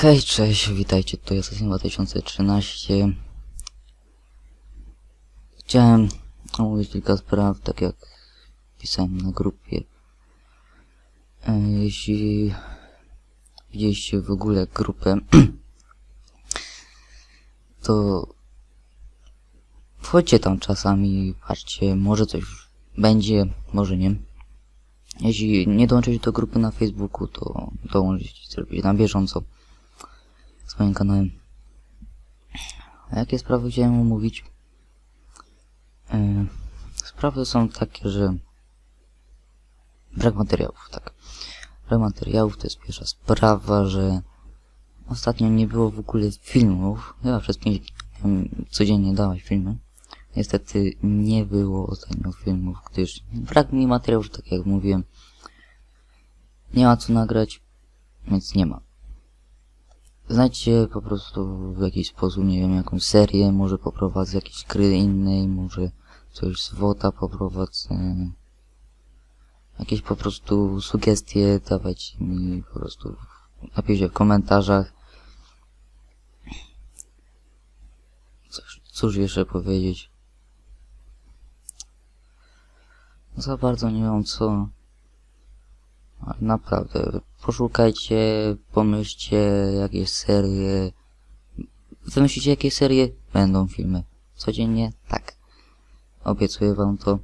Hej, cześć, witajcie, to Assassin 2013. Chciałem omówić kilka spraw, tak jak pisałem na grupie. E, Jeśli widzieliście w ogóle grupę, to wchodźcie tam czasami, patrzcie, może coś będzie, może nie. Jeśli nie dołączycie do grupy na Facebooku, to dołączycie zrobić na bieżąco z moim kanałem. A jakie sprawy chciałem omówić? Yy, sprawy są takie, że brak materiałów, tak. Brak materiałów to jest pierwsza sprawa, że ostatnio nie było w ogóle filmów. Chyba przez 5 dni miałem codziennie dawać filmy. Niestety nie było ostatnio filmów, gdyż brak mi materiałów, tak jak mówiłem. Nie ma co nagrać, więc nie ma. Znajdźcie po prostu w jakiś sposób, nie wiem, jakąś serię, może poprowadzę jakieś gry innej, może coś z WOTA poprowadzę. Jakieś po prostu sugestie dawajcie mi po prostu, napiszcie w komentarzach. Cóż, cóż jeszcze powiedzieć? Za bardzo nie wiem co. Naprawdę, poszukajcie, pomyślcie jakieś serie. Wymyślicie jakie serie, będą filmy. Codziennie? Tak. Obiecuję wam to.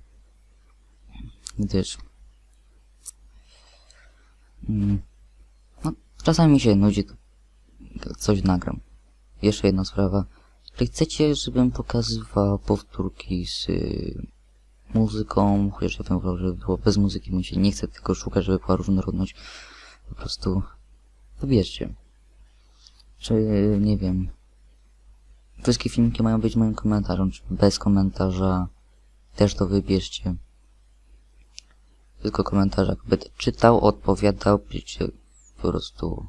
Gdyż... Mm, no, czasami się nudzi, coś nagram. Jeszcze jedna sprawa. Jeżeli chcecie, żebym pokazywał powtórki z muzyką, chociaż ja bym wolał, żeby było bez muzyki, mi się nie chce tylko szukać, żeby była różnorodność. Po prostu wybierzcie. Czy, nie wiem, wszystkie filmiki mają być moim komentarzem, czy bez komentarza, też to wybierzcie. Tylko komentarze, jak będę czytał, odpowiadał, piszcie po prostu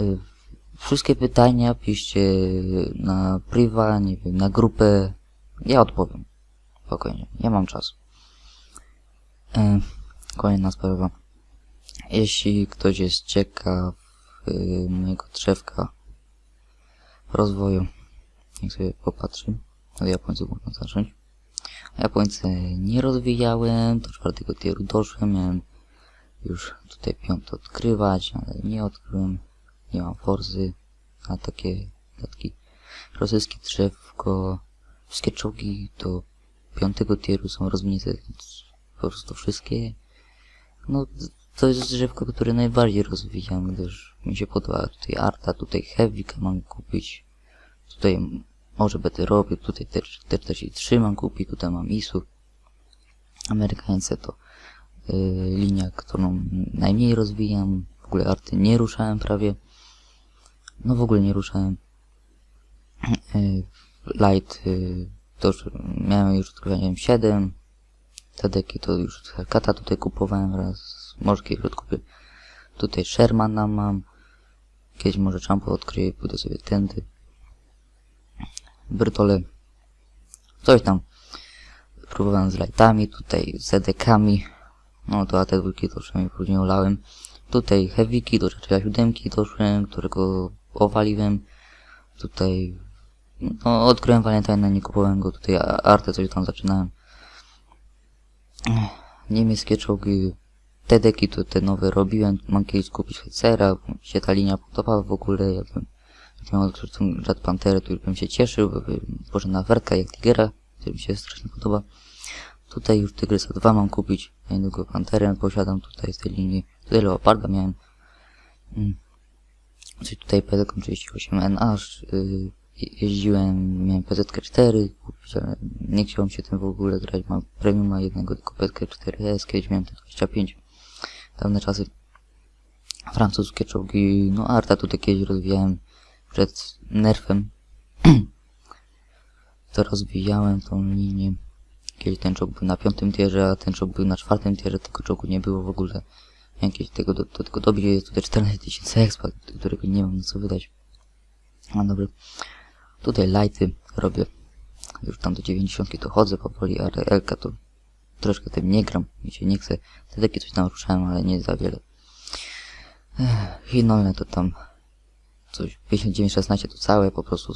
y, wszystkie pytania piszcie na priwa, nie wiem, na grupę, ja odpowiem. Spokojnie, ja mam czas. Kolejna sprawa. Jeśli ktoś jest ciekaw y, mojego drzewka rozwoju, niech sobie popatrzy. Od Japońców można zacząć. A Japońce nie rozwijałem, do czwartego tieru doszłem, miałem już tutaj piąty odkrywać, ale nie odkryłem. Nie mam forzy na takie datki. Rosyjskie drzewko, wszystkie czołgi do piątego tieru są rozwinięte po prostu wszystkie. No, to jest drzewko, które najbardziej rozwijam, gdyż mi się podoba tutaj Arta, tutaj Heavy'ka mam kupić. Tutaj może będę robił, tutaj też, też, też i trzy mam kupić, tutaj mam ISU. Amerykańce to y, linia, którą najmniej rozwijam. W ogóle Arty nie ruszałem prawie. No w ogóle nie ruszałem. Y, Light y, to już miałem już trochę, nie wiem, 7. Te deki to już kata tutaj kupowałem raz. Może kiedyś odkupię. Tutaj Shermana mam. Kiedyś może Champo odkryję, pójdę sobie tędy. Brytole. Coś tam. Próbowałem z lightami, tutaj z edekami. No to te dwójki to przynajmniej później olałem. Tutaj heavyki, do rzeczy siódemki doszłem, którego owaliłem. Tutaj no, odkryłem Valentine, nie kupowałem go tutaj, Artę coś tam zaczynałem. Niemieckie czołgi, te deki to te nowe robiłem, mam kiedyś kupić mi się ta linia podobała w ogóle, jakbym jak miał odkryć tą Red Panterę, to już bym się cieszył, może na Werka jak Tigera, który mi się strasznie podoba. Tutaj już Tygrysa 2 mam kupić, ja niedługo Panterę posiadam tutaj z tej linii, tutaj Leoparda miałem. Mm. Czyli tutaj Pelikan 38NA, yy, jeździłem, miałem PZK4 kupić, ale nie chciałem się tym w ogóle grać. Mam premium ma jednego tylko PZK4S, kiedyś miałem te 25. Dawne czasy. Francuskie czołgi, no Arta tutaj kiedyś rozwijałem przed nerfem. to rozwijałem tą linię. Kiedyś ten czołg był na piątym tierze, a ten czołg był na czwartym tierze, tego czołgu nie było w ogóle. Jakieś tego do, do tego dobić jest tutaj 14 tysięcy expa, którego nie mam na co wydać. No dobra. Tutaj lighty robię. Już tam do 90 to chodzę powoli, a RL-ka to troszkę tym nie gram. Mi się nie chce. Te takie coś tam ruszałem, ale nie za wiele. Hinolne to tam coś 5916 to całe po prostu.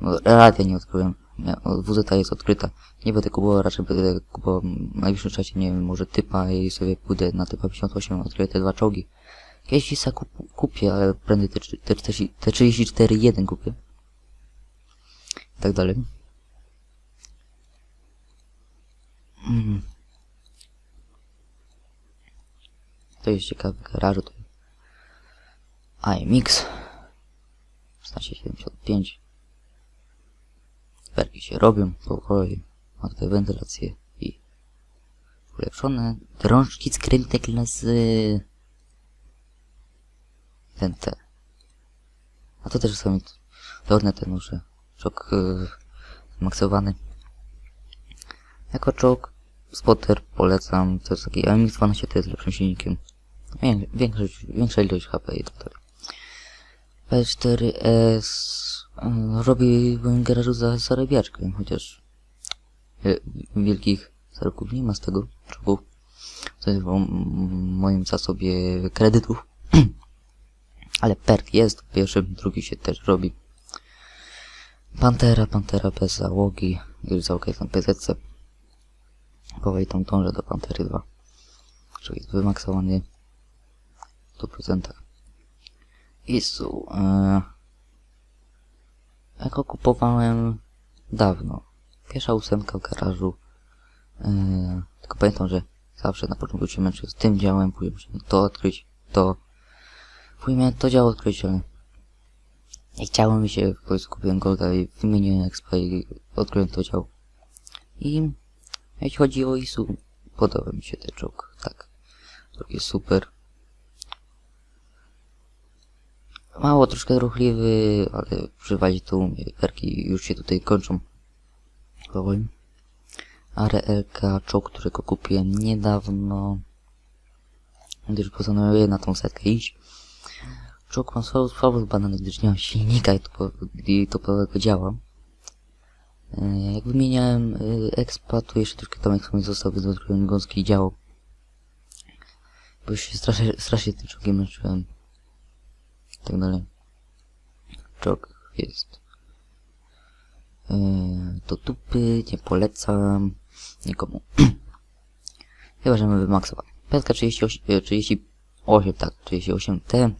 No, radia nie odkryłem. Mia- WZ jest odkryta. Nie będę kupował, raczej będę kupował w najbliższym czasie, nie wiem, może typa i sobie pójdę na typa 58, odkryję te dwa czołgi. Jeśli sa kup, kupię, ale prędzej te, te, te, te 34.1 kupię. I tak dalej. Mm. To jest ciekawe garażu. To iMix 1675 Werki się robią powoli. Ma tutaj wentylację i ulepszone drążki skrętne klasy ten te. A to też są lornety może. Czok yy, maksowany. Jako czołg spotter polecam. To jest taki AMX 12 to jest lepszym silnikiem. Wię- Większość, większa ilość HP i tak dalej. P4S yy, robi w moim garażu za zarabiaczkę, chociaż wie- wielkich zarobków nie ma z tego czołgu. To jest w moim zasobie kredytów. Ale perk jest, pierwszy, drugi się też robi. Pantera, Pantera bez załogi. Już załoga jest na PZC. Powoli tam dążę do Pantery 2. Czyli jest wymaksowany w 100%. Isu. E, jako kupowałem dawno. Pierwsza ósemka w garażu. E, tylko pamiętam, że zawsze na początku się męczę z tym działem, później musiałem to odkryć, to Później miałem to działo odkryć, ale mi się, w kupiłem Golda i wymieniłem Expa i odkryłem to działo. I jeśli chodzi o ISU, podoba mi się ten czołg, tak. Czołg jest super. Mało troszkę ruchliwy, ale przywalić to umie. Perki już się tutaj kończą. Powoli. ARLK, czołg, którego kupiłem niedawno. Gdyż postanowiłem na tą setkę iść. Czołg mam słabo, słabo zbadany, gdyż nie mam silnika i, topo, i topowego działa. E, Jak wymieniałem e, expa, to jeszcze troszkę tam jak mi został wydotknąłem gąski dział. Bo się strasznie, strasznie tym czołgiem męczyłem. I tak dalej. Czołg jest. E, do dupy, nie polecam nikomu. Chyba, że mamy wymaksować. Petka 38, e, 38, tak, 38T.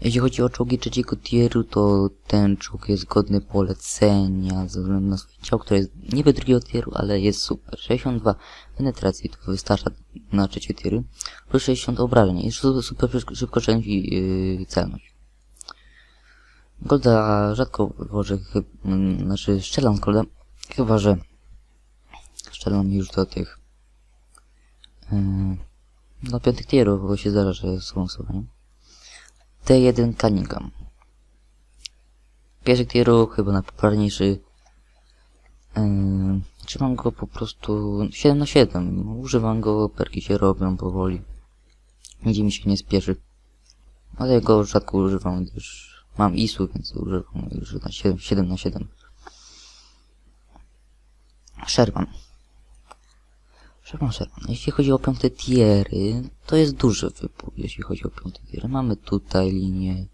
Jeśli chodzi o czołgi trzeciego tieru, to ten czołg jest godny polecenia ze względu na swoje ciało, które jest niby drugiego tieru, ale jest super. 62 penetracji to wystarcza na trzecie tiery, plus 60 obrażeń. Jest su- super szybko- szybkoczęść i yy, celność. Golda rzadko włożę, mm, znaczy strzelam z Golda, chyba że strzelam już do tych yy, do piątych tierów, bo się zdarza, że są losowania. T1 Cunningham. Pierwszy tieru, chyba najpopularniejszy. Yy, trzymam go po prostu 7 na 7 Używam go, perki się robią powoli. Nigdzie mi się nie spieszy. Ale go rzadko używam, gdyż mam ISU, więc używam już na 7, 7 na 7 Sherman. Sherman. Jeśli chodzi o piąte tiery, to jest duży wybór, jeśli chodzi o piąte tiery. Mamy tutaj linię.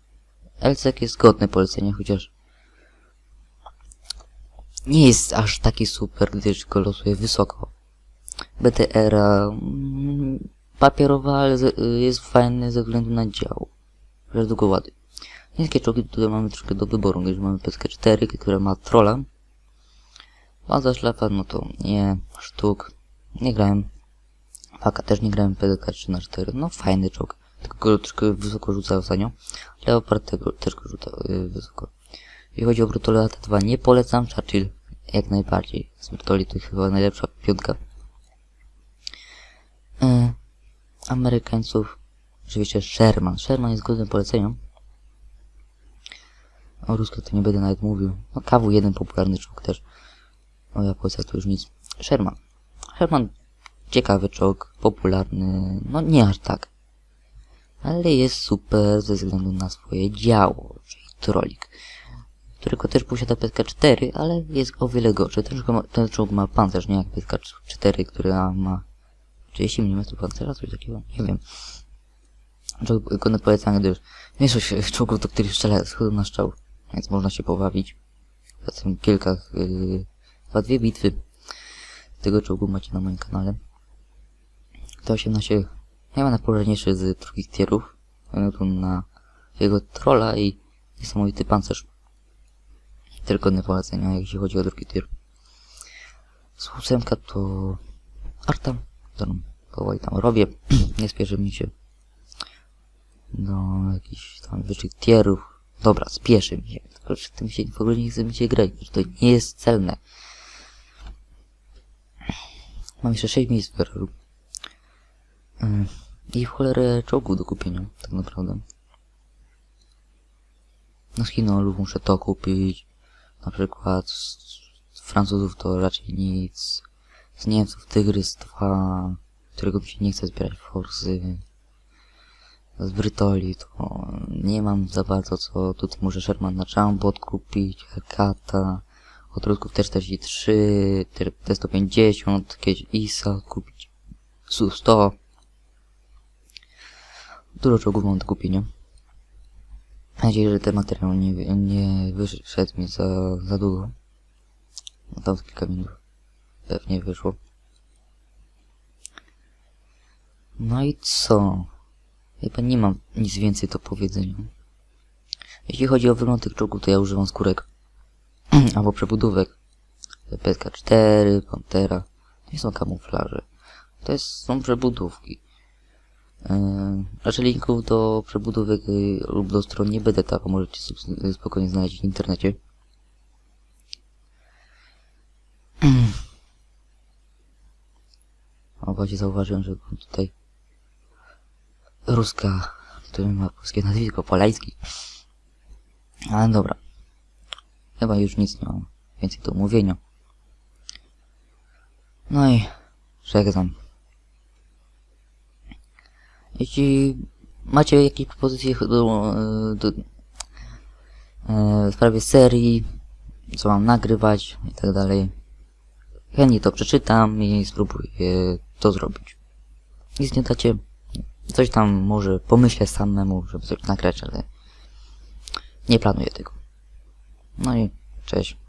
Elsek jest godne polecenia, chociaż nie jest aż taki super, gdyż go losuje wysoko. BTR mm, papierowa, ale jest fajny ze względu na dział. Że długo łady. Niskie czołgi tutaj mamy troszkę do wyboru, gdyż mamy PSK4, która ma trolla. Baza szlafa, no to nie, sztuk. Nie grałem. Faka też nie grałem PDK 3 na 4 No fajny czołg. Tylko troszkę wysoko rzuca ostatnio. Leopard tego, też go rzuca yy, wysoko. Jeśli chodzi o Brutolata 2 nie polecam. Churchill jak najbardziej. Z Brutoli to chyba najlepsza piątka. Yy, Amerykańców. Oczywiście Sherman. Sherman jest godnym poleceniem. O Rusko to nie będę nawet mówił. No KW1 popularny czołg też. O Japońcach to już nic. Sherman. Herman ciekawy czołg, popularny, no nie aż tak. Ale jest super ze względu na swoje działo, czyli trolik. Którego też posiada PK4, ale jest o wiele gorszy. Ten ten czołg ma pancerz, nie jak PK4, która ma 30 mm pancerza, coś takiego, nie wiem. czołg wykonane polecanie, gdyż większość czołgów, do których strzela, schodzą na strzał, więc można się pobawić. Poza tym kilka, yy, dwie bitwy tego czołgu macie na moim kanale. To 18 najpopularniejszy z drugich tierów, względu na jego trolla i niesamowity pancerz. Tylko nie polecenia, jeśli chodzi o drugi tier. Z ósemka to Arta, którą powoli tam robię. nie spieszy mi się do jakichś tam wyższych tierów. Dobra, spieszy mi się. Tylko że tym się w ogóle nie chce mi się grać, to nie jest celne. Mam jeszcze 6 miejsc w RR-u. Ym, I w cholerę czołgów do kupienia, tak naprawdę. No z Chinolów muszę to kupić. Na przykład z, Francuzów to raczej nic. Z Niemców Tygrys 2, którego mi się nie chce zbierać forsy. Z Brytolii to nie mam za bardzo co. Tutaj muszę Sherman na Chambot kupić, Hekata. Od Rusków T43, T150, jakieś ISA kupić. Su-100. Dużo czołgów mam do kupienia. Mam nadzieję, że ten materiał nie, nie wyszedł mi za, za długo. No tam kilka minut pewnie wyszło. No i co? Chyba nie mam nic więcej do powiedzenia. Jeśli chodzi o wygląd tych czołgów, to ja używam skórek. albo przebudówek. PSK-4, Pantera. To nie są kamuflaże. To jest, są przebudówki. Yy, raczej linków do przebudówek yy, lub do stron nie będę tak, możecie sobie spokojnie znaleźć w internecie. O, właśnie zauważyłem, że tutaj Ruska, który ma polskie nazwisko, Polański. Ale dobra. Chyba już nic nie mam więcej do mówienia. No i żegnam. Jeśli macie jakieś propozycje do, do, e, w sprawie serii, co mam nagrywać i tak dalej, chętnie to przeczytam i spróbuję to zrobić. Nic nie dacie, coś tam może pomyślę samemu, żeby coś nagrać, ale nie planuję tego. No i cześć.